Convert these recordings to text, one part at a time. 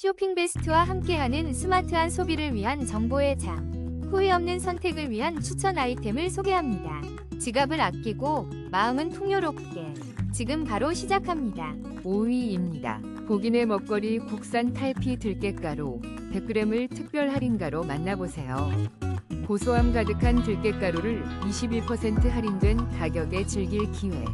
쇼핑 베스트와 함께하는 스마트한 소비를 위한 정보의 장. 후회 없는 선택을 위한 추천 아이템을 소개합니다. 지갑을 아끼고 마음은 풍요롭게. 지금 바로 시작합니다. 5위입니다. 복인의 먹거리 국산 탈피 들깨가루 100g을 특별 할인가로 만나보세요. 고소함 가득한 들깨가루를 21% 할인된 가격에 즐길 기회.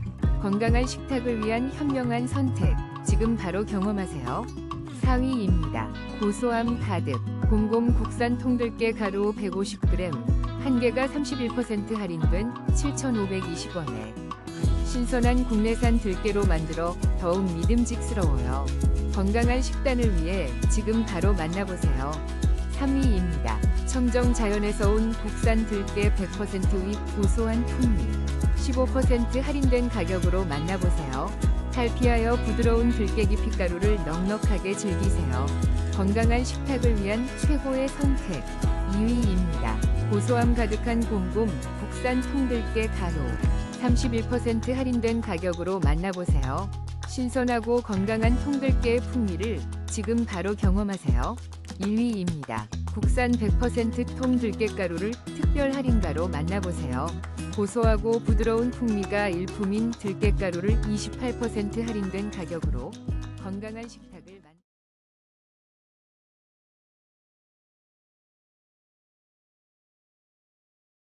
건강한 식탁을 위한 현명한 선택. 지금 바로 경험하세요. 4위입니다. 고소함 가득 공공 국산 통들깨 가루 150g 한 개가 31% 할인된 7,520원에 신선한 국내산 들깨로 만들어 더욱 믿음직스러워요. 건강한 식단을 위해 지금 바로 만나보세요. 3위입니다. 청정 자연에서 온 국산 들깨 100%의 고소한 풍미. 15% 할인된 가격으로 만나보세요. 탈피하여 부드러운 들깨기 핏가루를 넉넉하게 즐기세요. 건강한 식탁을 위한 최고의 선택. 2위입니다. 고소함 가득한 곰곰 국산 통들깨 가루. 31% 할인된 가격으로 만나보세요. 신선하고 건강한 통들깨의 풍미를 지금 바로 경험하세요. 1위입니다. 국산 100% 통들깨 가루를 특별 할인가로 만나보세요. 고소하고 부드러운 풍미가 일품인 들깨가루를 28% 할인된 가격으로 건강한 식탁을